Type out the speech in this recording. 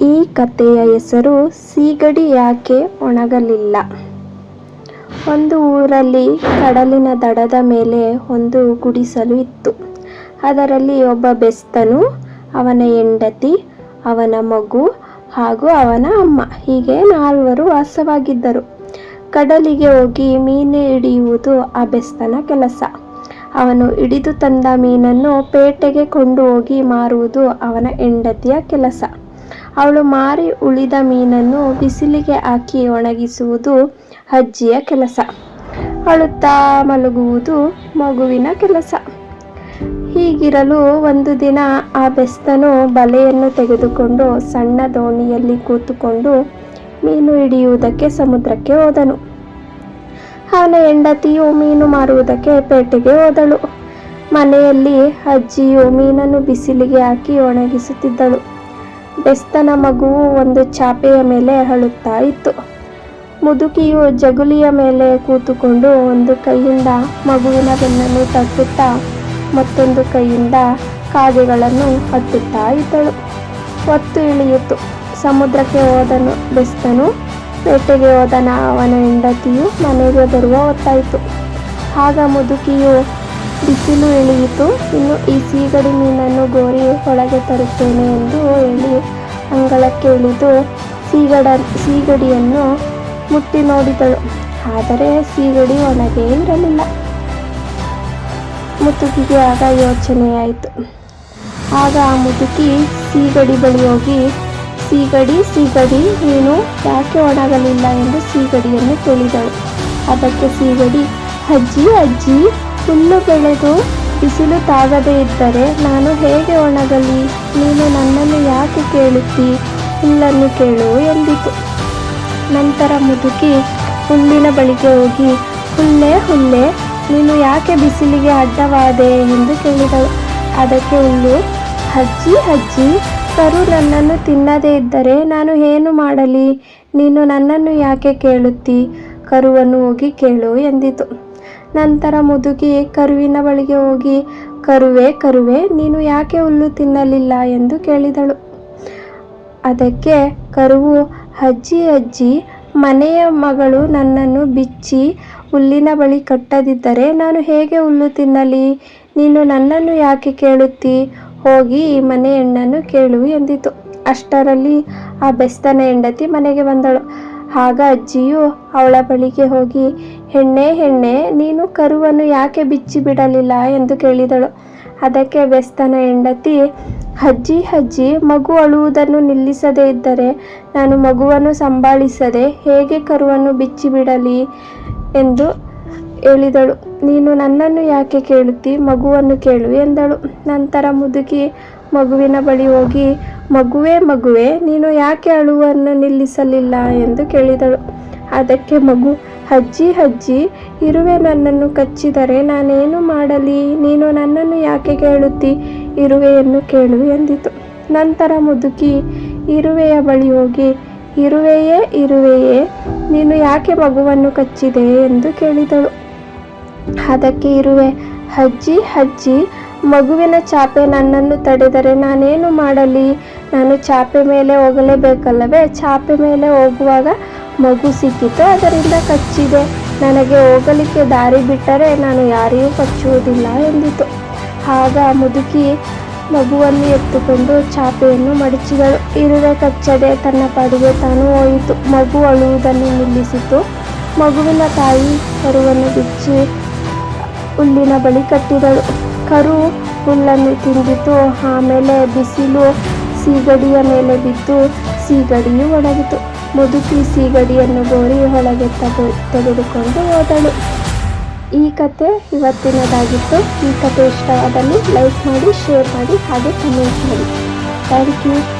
ಈ ಕಥೆಯ ಹೆಸರು ಸೀಗಡಿ ಯಾಕೆ ಒಣಗಲಿಲ್ಲ? ಒಂದು ಊರಲ್ಲಿ ಕಡಲಿನ ದಡದ ಮೇಲೆ ಒಂದು ಗುಡಿಸಲು ಇತ್ತು. ಅದರಲ್ಲಿ ಒಬ್ಬ ಬೆಸ್ತನು, ಅವನ ಹೆಂಡತಿ, ಅವನ ಮಗು ಹಾಗೂ ಅವನ ಅಮ್ಮ. ಹೀಗೆ ನಾಲ್ವರು ವಾಸವಾಗಿದ್ದರು. ಕಡಲಿಗೆ ಹೋಗಿ ಮೀನು ಹಿಡಿಯುವುದು ಆ ಬೆಸ್ತನ ಕೆಲಸ. ಅವನು ಹಿಡಿದು ತಂದ ಮೀನನ್ನು ಪೇಟೆಗೆ ಕೊಂಡು ಹೋಗಿ ಮಾರುವುದು ಅವನ ಹೆಂಡತಿಯ ಕೆಲಸ. ಅವಳು ಮಾರಿ ಉಳಿದ ಮೀನನ್ನು ಬಿಸಿಲಿಗೆ ಹಾಕಿ ಒಣಗಿಸುವುದು ಅಜ್ಜಿಯ ಕೆಲಸ. ಅಳುತ್ತಾ ಮಲಗುವುದು ಮಗುವಿನ ಕೆಲಸ. ಹೀಗಿರಲು ಒಂದು ದಿನ ಆ ಬೆಸ್ತನು ಬಲೆಯನ್ನು ತೆಗೆದುಕೊಂಡು ಸಣ್ಣ ದೋಣಿಯಲ್ಲಿ ಕೂತುಕೊಂಡು ಮೀನು ಹಿಡಿಯುವುದಕ್ಕೆ ಸಮುದ್ರಕ್ಕೆ ಹೋದನು. ಅವನ ಹೆಂಡತಿಯು ಮೀನು ಮಾರುವುದಕ್ಕೆ ಪೇಟೆಗೆ ಹೋದಳು. ಮನೆಯಲ್ಲಿ ಅಜ್ಜಿಯು ಮೀನನ್ನು ಬಿಸಿಲಿಗೆ ಹಾಕಿ ಒಣಗಿಸುತ್ತಿದ್ದಳು. ಬೆಸ್ತನ ಮಗುವು ಒಂದು ಚಾಪೆಯ ಮೇಲೆ ಅಳುತ್ತಾ ಇತ್ತು ಮುದುಕಿಯು ಜಗುಲಿಯ ಮೇಲೆ ಕೂತುಕೊಂಡು ಒಂದು ಕೈಯಿಂದ ಮಗುವಿನ ಬೆನ್ನನ್ನು ತಟ್ಟುತ್ತಾ ಮತ್ತೊಂದು ಕೈಯಿಂದ ಕಾಗೆಗಳನ್ನು ಕಟ್ಟುತ್ತಾ ಇದ್ದಳು ಹೊತ್ತು ಇಳಿಯಿತು. ಸಮುದ್ರಕ್ಕೆ ಹೋದನು ಬೆಸ್ತನು. ಬೇಟೆಗೆ ಹೋದನ ಅವನ ಹೆಂಡತಿಯು ಮನೆಗೆ ಬರುವ ಹೊತ್ತಾಯಿತು. ಆಗ ಮುದುಕಿಯು ಬಿಸಿಲು ಇಳಿಯಿತು. ಇನ್ನು ಈ ಸೀಗಡಿ ಮೀನನ್ನು ಗೋರಿ ಒಳಗೆ ತರುತ್ತೇನೆ ಎಂದು ಹೇಳಿ ಅಂಗಳಕ್ಕೆ ಇಳಿದು ಸೀಗಡ, ಸೀಗಡಿಯನ್ನು ಮುಟ್ಟಿ ನೋಡಿದಳು. ಆದರೆ ಸೀಗಡಿ ಒಳಗೆ ಇರಲಿಲ್ಲ. ಮುದುಕಿಗೆ ಆಗ ಯೋಚನೆಯಾಯಿತು. ಆಗ ಆ ಮುದುಕಿ ಸೀಗಡಿ ಬಳಿ ಹೋಗಿ, ಸೀಗಡಿ ಸೀಗಡಿ, ನೀನು ಯಾಕೆ ಒಣಗಲಿಲ್ಲ? ಎಂದು ಸೀಗಡಿಯನ್ನು ಕೇಳಿದಳು. ಅದಕ್ಕೆ ಸೀಗಡಿ, ಅಜ್ಜಿ ಅಜ್ಜಿ ಹುಲ್ಲು ಬೆಳೆದು ಬಿಸಿಲು ತಾಗದೇ ಇದ್ದರೆ ನಾನು ಹೇಗೆ ಒಣಗಲಿ? ನೀನು ನನ್ನನ್ನು ಯಾಕೆ ಕೇಳುತ್ತಿ? ಹುಲ್ಲನ್ನು ಕೇಳು ಎಂದಿತು. ನಂತರ ಮುದುಕಿ ಹುಲ್ಲಿನ ಬಳಿಗೆ ಹೋಗಿ, ಹುಲ್ಲೆ ಹುಲ್ಲೆ, ನೀನು ಯಾಕೆ ಬಿಸಿಲಿಗೆ ಅಡ್ಡವಾದೆ? ಎಂದು ಕೇಳಿದಳು. ಅದಕ್ಕೆ ಹುಲ್ಲು, ಅಜ್ಜಿ ಅಜ್ಜಿ, ಕರು ನನ್ನನ್ನು ತಿನ್ನದೇ ಇದ್ದರೆ ನಾನು ಏನು ಮಾಡಲಿ? ನೀನು ನನ್ನನ್ನು ಯಾಕೆ ಕೇಳುತ್ತಿ? ಕರುವನ್ನು ಹೋಗಿ ಕೇಳು ಎಂದಿತು. ನಂತರ ಮುದುಕಿ, ಕರುವಿನ ಬಳಿಗೆ ಹೋಗಿ, ಕರುವೆ ಕರುವೆ, ನೀನು ಯಾಕೆ ಹುಲ್ಲು ತಿನ್ನಲಿಲ್ಲ? ಎಂದು ಕೇಳಿದಳು. ಅದಕ್ಕೆ, ಕರುವು, ಅಜ್ಜಿ ಅಜ್ಜಿ, ಮನೆಯ ಮಗಳು ನನ್ನನ್ನು ಬಿಚ್ಚಿ ಹುಲ್ಲಿನ ಬಳಿ ಕಟ್ಟದಿದ್ದರೆ ನಾನು ಹೇಗೆ ಹುಲ್ಲು ತಿನ್ನಲಿ? ನೀನು ನನ್ನನ್ನು ಯಾಕೆ ಕೇಳುತ್ತಿ? ಹೋಗಿ ಈ ಮನೆ ಹೆಣ್ಣನ್ನು ಕೇಳು ಎಂದಿತು. ಅಷ್ಟರಲ್ಲಿ ಆ ಬೆಸ್ತನ ಹೆಂಡತಿ ಮನೆಗೆ ಬಂದಳು. ಆಗ ಅಜ್ಜಿಯು ಅವಳ ಬಳಿಗೆ ಹೋಗಿ, ಹೆಣ್ಣೆ ಹೆಣ್ಣೆ, ನೀನು ಕರುವನ್ನು ಯಾಕೆ ಬಿಚ್ಚಿ ಬಿಡಲಿಲ್ಲ? ಎಂದು ಕೇಳಿದಳು. ಅದಕ್ಕೆ ವ್ಯಸ್ತನ ಹೆಂಡತಿ, ಅಜ್ಜಿ ಅಜ್ಜಿ, ಮಗು ಅಳುವುದನ್ನು ನಿಲ್ಲಿಸದೇ ಇದ್ದರೆ ನಾನು ಮಗುವನ್ನು ಸಂಭಾಳಿಸದೆ ಹೇಗೆ ಕರುವನ್ನು ಬಿಚ್ಚಿ ಬಿಡಲಿ? ಎಂದು ಹೇಳಿದಳು. ನೀನು ನನ್ನನ್ನು ಯಾಕೆ ಕೇಳುತ್ತಿ? ಮಗುವನ್ನು ಕೇಳು ಎಂದಳು. ನಂತರ ಮುದುಕಿ ಮಗುವಿನ ಬಳಿ ಹೋಗಿ ಮಗುವೇ, ಮಗುವೆ, ನೀನು ಯಾಕೆ ಅಳುವನ್ನು ನಿಲ್ಲಿಸಲಿಲ್ಲ ಎಂದು ಕೇಳಿದಳು. ಅದಕ್ಕೆ ಮಗು, ಅಜ್ಜಿ ಅಜ್ಜಿ, ಇರುವೆ ನನ್ನನ್ನು ಕಚ್ಚಿದರೆ ನಾನೇನು ಮಾಡಲಿ? ನೀನು ನನ್ನನ್ನು ಯಾಕೆ ಕೇಳುತ್ತಿ? ಇರುವೆಯನ್ನು ಕೇಳು ಎಂದಿತು. ನಂತರ ಮುದುಕಿ, ಇರುವೆಯ ಬಳಿ ಹೋಗಿ, ಇರುವೆಯೇ ಇರುವೆಯೇ, ನೀನು ಯಾಕೆ ಮಗುವನ್ನು ಕಚ್ಚಿದೆ? ಎಂದು ಕೇಳಿದಳು. ಅದಕ್ಕೆ ಇರುವೆ, ಅಜ್ಜಿ ಅಜ್ಜಿ ಮಗುವಿನ ಚಾಪೆ ನನ್ನನ್ನು ತಡೆದರೆ ನಾನೇನು ಮಾಡಲಿ? ನಾನು ಚಾಪೆ ಮೇಲೆ ಹೋಗಲೇಬೇಕಲ್ಲವೇ? ಚಾಪೆ ಮೇಲೆ ಹೋಗುವಾಗ ಮಗು ಸಿಕ್ಕಿತು, ಅದರಿಂದ ಕಚ್ಚಿದೆ. ನನಗೆ ಹೋಗಲಿಕ್ಕೆ ದಾರಿ ಬಿಟ್ಟರೆ ನಾನು ಯಾರಿಗೂ ಕಚ್ಚುವುದಿಲ್ಲ ಎಂದಿತು. ಆಗ ಮುದುಕಿ ಮಗುವನ್ನು ಎತ್ತುಕೊಂಡು ಚಾಪೆಯನ್ನು ಮಡಚಿದಳು. ಇರುವೆ ಕಚ್ಚದೆ ತನ್ನ ಪಾಡಿಗೆ ತಾನು ಹೋಯಿತು. ಮಗು ಅಳುವುದನ್ನು ನಿಲ್ಲಿಸಿತು. ಮಗುವಿನ ತಾಯಿ ಕರುವನ್ನು ಬಿಚ್ಚಿ ಹುಲ್ಲಿನ ಬಳಿ ಕಟ್ಟಿದಳು. ಕರು ಹುಲ್ಲನ್ನು ತಿಂದಿತು. ಆಮೇಲೆ ಬಿಸಿಲು ಸೀಗಡಿಯ ಮೇಲೆ ಬಿದ್ದು ಸೀಗಡಿಯು ಒಣಗಿತು. ಮುದುಕಿ ಸೀಗಡಿಯನ್ನು ಗೋರಿ ಒಳಗೆ ತಗೊ ತೆಗೆದುಕೊಂಡು ಹೋದಳು. ಈ ಕತೆ ಇವತ್ತಿನದಾಗಿತ್ತು. ಈ ಕತೆ ಇಷ್ಟವಾದಲ್ಲಿ ಲೈಕ್ ಮಾಡಿ, ಶೇರ್ ಮಾಡಿ ಹಾಗೆ ಕಮೆಂಟ್ ಮಾಡಿ. Thank you.